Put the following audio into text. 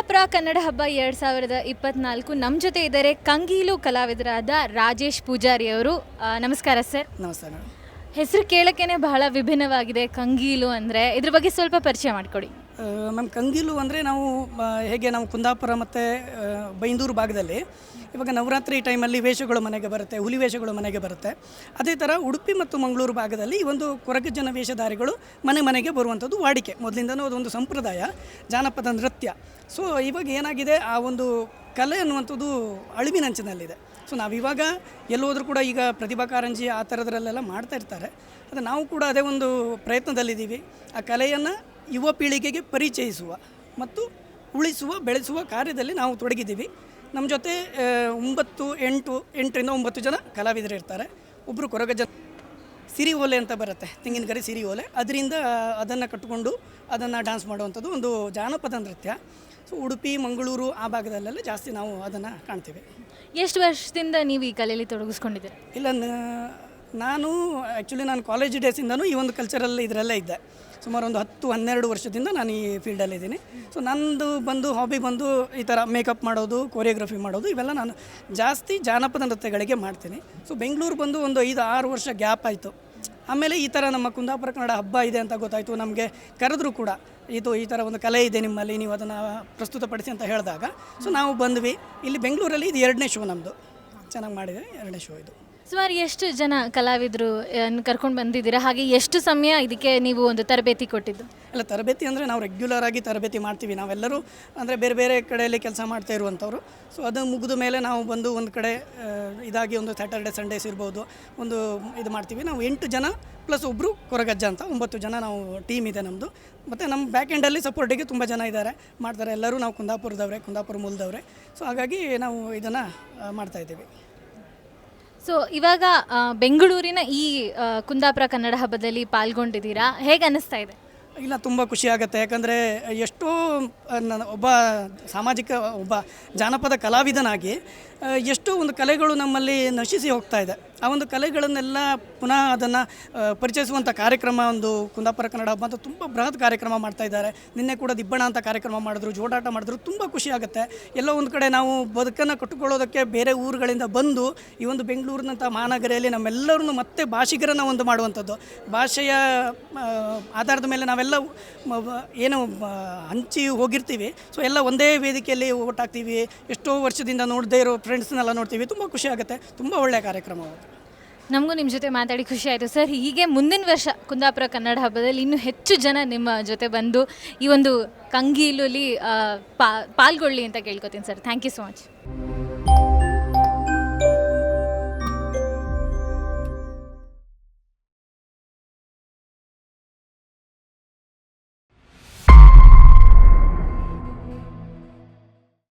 ಕುಂದಾಪುರ ಕನ್ನಡ ಹಬ್ಬ ಎರಡು ಸಾವಿರದ ಇಪ್ಪತ್ನಾಲ್ಕು ನಮ್ಮ ಜೊತೆ ಇದ್ದಾರೆ ಕಂಗೀಲು ಕಲಾವಿದರಾದ ರಾಜೇಶ್ ಪೂಜಾರಿ ಅವರು. ಆ, ನಮಸ್ಕಾರ ಸರ್. ನಮಸ್ಕಾರ ಹೆಸರು ಕೇಳಕ್ಕೇನೆ ಬಹಳ ವಿಭಿನ್ನವಾಗಿದೆ ಕಂಗೀಲು ಅಂದರೆ. ಇದ್ರ ಬಗ್ಗೆ ಸ್ವಲ್ಪ ಪರಿಚಯ ಮಾಡಿಕೊಡಿ. ಮ್ಯಾಮ್ ಕಂಗೀಲು ಅಂದರೆ ನಾವು ಹೇಗೆ ನಾವು ಕುಂದಾಪುರ ಮತ್ತು ಬೈಂದೂರು ಭಾಗದಲ್ಲಿ, ಇವಾಗ ನವರಾತ್ರಿ ಟೈಮಲ್ಲಿ ವೇಷಗಳು ಮನೆಗೆ ಬರುತ್ತೆ, ಹುಲಿ ವೇಷಗಳು ಮನೆಗೆ ಬರುತ್ತೆ. ಅದೇ ಥರ ಉಡುಪಿ ಮತ್ತು ಮಂಗಳೂರು ಭಾಗದಲ್ಲಿ ಈ ಒಂದು ಜನ ವೇಷಧಾರಿಗಳು ಮನೆ ಮನೆಗೆ ಬರುವಂಥದ್ದು ವಾಡಿಕೆ. ಮೊದಲಿಂದನೂ ಅದೊಂದು ಸಂಪ್ರದಾಯ, ಜಾನಪದ ನೃತ್ಯ. ಸೊ ಇವಾಗ ಏನಾಗಿದೆ, ಆ ಒಂದು ಕಲೆ ಅನ್ನುವಂಥದ್ದು ಅಳಿವಿನಂಚಿನಲ್ಲಿದೆ ಸೊ ನಾವಿವಾಗ ಎಲ್ಲೋದ್ರೂ ಕೂಡ ಈಗ ಪ್ರತಿಭಾ ಕಾರಂಜಿ ಆ ಥರದ್ರಲ್ಲೆಲ್ಲ ಮಾಡ್ತಾ ಇರ್ತಾರೆ. ಅದು ನಾವು ಕೂಡ ಅದೇ ಒಂದು ಪ್ರಯತ್ನದಲ್ಲಿದ್ದೀವಿ. ಆ ಕಲೆಯನ್ನು ಯುವ ಪೀಳಿಗೆಗೆ ಪರಿಚಯಿಸುವ ಮತ್ತು ಉಳಿಸುವ ಬೆಳೆಸುವ ಕಾರ್ಯದಲ್ಲಿ ನಾವು ತೊಡಗಿದ್ದೀವಿ. ನಮ್ಮ ಜೊತೆ ಒಂಬತ್ತು ಎಂಟು ಎಂಟರಿಂದ ಒಂಬತ್ತು ಜನ ಕಲಾವಿದರು ಇರ್ತಾರೆ. ಒಬ್ಬರು ಕೊರಗಜ್ಜ ಸಿರಿ ಓಲೆ ಅಂತ ಬರುತ್ತೆ ತೆಂಗಿನಕರಿ ಸಿರಿ ಓಲೆ. ಅದರಿಂದ ಅದನ್ನು ಕಟ್ಟಿಕೊಂಡು ಅದನ್ನು ಡ್ಯಾನ್ಸ್ ಮಾಡುವಂಥದ್ದು ಒಂದು ಜಾನಪದ ನೃತ್ಯ. ಸೊ ಉಡುಪಿ ಮಂಗಳೂರು ಆ ಭಾಗದಲ್ಲೆಲ್ಲ ಜಾಸ್ತಿ ನಾವು ಅದನ್ನು ಕಾಣ್ತೀವಿ. ಎಷ್ಟು ವರ್ಷದಿಂದ ನೀವು ಈ ಕಲೆಯಲ್ಲಿ ತೊಡಗಿಸ್ಕೊಂಡಿದ್ದೀರಿ? ಇಲ್ಲ ನಾನು ಆ್ಯಕ್ಚುಲಿ ನಾನು ಕಾಲೇಜ್ ಡೇಸಿಂದನೂ ಈ ಒಂದು ಕಲ್ಚರಲ್ ಇದರಲ್ಲೇ ಇದ್ದೆ. ಸುಮಾರು ಒಂದು ಹತ್ತು, ಹನ್ನೆರಡು ವರ್ಷದಿಂದ ನಾನು ಈ ಫೀಲ್ಡಲ್ಲಿ ಇದ್ದೀನಿ. ಸೊ ನಂದು ಬಂದು ಹಾಬಿ ಬಂದು ಈ ಥರ ಮೇಕಪ್ ಮಾಡೋದು ಕೊರಿಯೋಗ್ರಫಿ ಮಾಡೋದು, ಇವೆಲ್ಲ ನಾನು ಜಾಸ್ತಿ ಜಾನಪದ ನೃತ್ಯಗಳಿಗೆ ಮಾಡ್ತೀನಿ. ಸೊ ಬೆಂಗಳೂರು ಬಂದು ಒಂದು ಐದು, ಆರು ವರ್ಷ ಗ್ಯಾಪ್ ಆಯಿತು. ಆಮೇಲೆ ಈ ಥರ ನಮ್ಮ ಕುಂದಾಪುರ ಕನ್ನಡ ಹಬ್ಬ ಇದೆ ಅಂತ ಗೊತ್ತಾಯಿತು ನಮಗೆ. ಕರೆದ್ರೂ ಕೂಡ ಇದು ಈ ಥರ ಒಂದು ಕಲೆ ಇದೆ ನಿಮ್ಮಲ್ಲಿ, ನೀವು ಅದನ್ನು ಪ್ರಸ್ತುತಪಡಿಸಿ ಅಂತ ಹೇಳಿದಾಗ. ಸೊ ನಾವು ಬಂದ್ವಿ. ಇಲ್ಲಿ ಬೆಂಗಳೂರಲ್ಲಿ ಇದು ಎರಡನೇ ಶೋ ನಮ್ಮದು ಚೆನ್ನಾಗಿ ಮಾಡಿದೆ. ಎರಡನೇ ಶೋ ಇದು. ಸುಮಾರು ಎಷ್ಟು ಜನ ಕಲಾವಿದರು ಕರ್ಕೊಂಡು ಬಂದಿದ್ದೀರಾ? ಹಾಗೆ ಎಷ್ಟು ಸಮಯ ಇದಕ್ಕೆ ನೀವು ಒಂದು ತರಬೇತಿ ಕೊಟ್ಟಿದ್ದು? ಅಲ್ಲ, ತರಬೇತಿ ಅಂದರೆ ನಾವು ರೆಗ್ಯುಲರ್ ಆಗಿ ತರಬೇತಿ ಮಾಡ್ತೀವಿ. ನಾವೆಲ್ಲರೂ ಅಂದರೆ ಬೇರೆ ಬೇರೆ ಕಡೆಯಲ್ಲಿ ಕೆಲಸ ಮಾಡ್ತಾ ಇರುವಂಥವ್ರು. ಸೊ ಅದು ಮುಗಿದ ಮೇಲೆ ನಾವು ಬಂದು ಒಂದು ಕಡೆ ಇದಾಗಿ ಒಂದು ಸ್ಯಾಟರ್ಡೆ ಸಂಡೇಸ್ ಇರ್ಬೋದು. ಒಂದು ಇದು ಮಾಡ್ತೀವಿ. ನಾವು ಎಂಟು ಜನ ಪ್ಲಸ್ ಒಬ್ಬರು ಕೊರಗಜ್ಜ ಅಂತ. ಒಂಬತ್ತು ಜನ ನಾವು ಟೀಮ್ ಇದೆ ನಮ್ಮದು ಮತ್ತು ನಮ್ಮ ಬ್ಯಾಕ್ ಎಂಡಲ್ಲಿ ಸಪೋರ್ಟಿಗೆ ತುಂಬ ಜನ ಇದ್ದಾರೆ ಮಾಡ್ತಾರೆ. ಎಲ್ಲರೂ ನಾವು ಕುಂದಾಪುರದವ್ರೆ, ಕುಂದಾಪುರ ಮೂಲದವ್ರೆ. ಸೊ ಹಾಗಾಗಿ ನಾವು ಇದನ್ನು ಮಾಡ್ತಾಯಿದ್ದೀವಿ ಸೊ ಇವಾಗ ಬೆಂಗಳೂರಿನ ಈ ಕುಂದಾಪುರ ಕನ್ನಡ ಹಬ್ಬದಲ್ಲಿ ಪಾಲ್ಗೊಂಡಿದ್ದೀರಾ? ಹೇಗೆ ಅನ್ನಿಸ್ತಾ ಇದೆ? ಇಲ್ಲ, ತುಂಬ ಖುಷಿ ಆಗುತ್ತೆ. ಯಾಕಂದರೆ, ಎಷ್ಟೋ ನನ್ನ ಒಬ್ಬ ಸಾಮಾಜಿಕ, ಒಬ್ಬ ಜಾನಪದ ಕಲಾವಿದನಾಗಿ ಎಷ್ಟೋ ಒಂದು ಕಲೆಗಳು ನಮ್ಮಲ್ಲಿ ನಶಿಸಿ ಹೋಗ್ತಾ ಇದೆ. ಆ ಒಂದು ಕಲೆಗಳನ್ನೆಲ್ಲ ಪುನಃ ಅದನ್ನು ಪರಿಚಯಿಸುವಂಥ ಕಾರ್ಯಕ್ರಮ ಒಂದು ಕುಂದಾಪುರ ಕನ್ನಡ ಹಬ್ಬ ಅಂತ ತುಂಬ ಬೃಹತ್ ಕಾರ್ಯಕ್ರಮ ಮಾಡ್ತಾ ಇದ್ದಾರೆ. ನಿನ್ನೆ ಕೂಡ ದಿಬ್ಬಣ ಅಂತ ಕಾರ್ಯಕ್ರಮ ಮಾಡಿದ್ರು, ಜೋಡಾಟ ಮಾಡಿದ್ರು, ತುಂಬ ಖುಷಿ ಆಗುತ್ತೆ. ಎಲ್ಲೋ ಒಂದು ಕಡೆ ನಾವು ಬದುಕನ್ನು ಕಟ್ಟಿಕೊಳ್ಳೋದಕ್ಕೆ ಬೇರೆ ಊರುಗಳಿಂದ ಬಂದು, ಈ ಒಂದು ಬೆಂಗಳೂರಿನಂಥ ಮಹಾನಗರಿಯಲ್ಲಿ ನಮ್ಮೆಲ್ಲರನ್ನು ಮತ್ತೆ ಭಾಷಿಗರನ್ನು ಒಂದು ಮಾಡುವಂಥದ್ದು. ಭಾಷೆಯ ಆಧಾರದ ಮೇಲೆ ನಾವೆಲ್ಲ ಏನು ಹಂಚಿ ಹೋಗಿರ್ತೀವಿ. ಸೊ, ಎಲ್ಲ ಒಂದೇ ವೇದಿಕೆಯಲ್ಲಿ ಒಟ್ಟಾಗ್ತೀವಿ. ಎಷ್ಟೋ ವರ್ಷದಿಂದ ನೋಡದೇ ಇರೋ ಫ್ರೆಂಡ್ಸ್ನೆಲ್ಲ ನೋಡ್ತೀವಿ. ತುಂಬ ಖುಷಿ ಆಗುತ್ತೆ. ತುಂಬ ಒಳ್ಳೆಯ ಕಾರ್ಯಕ್ರಮ ನಮಗೂ ನಿಮ್ಮ ಜೊತೆ ಮಾತಾಡಿ ಖುಷಿ ಆಯಿತು. ಸರ್, ಹೀಗೆ ಮುಂದಿನ ವರ್ಷ ಕುಂದಾಪುರ ಕನ್ನಡ ಹಬ್ಬದಲ್ಲಿ ಇನ್ನೂ ಹೆಚ್ಚು ಜನ ನಿಮ್ಮ ಜೊತೆ ಬಂದು ಈ ಒಂದು ಕಂಗೀಲುಲಿ ಪಾ, ಪಾಲ್ಗೊಳ್ಳಿ ಅಂತ ಕೇಳ್ಕೊತೀನಿ sir. Thank you so much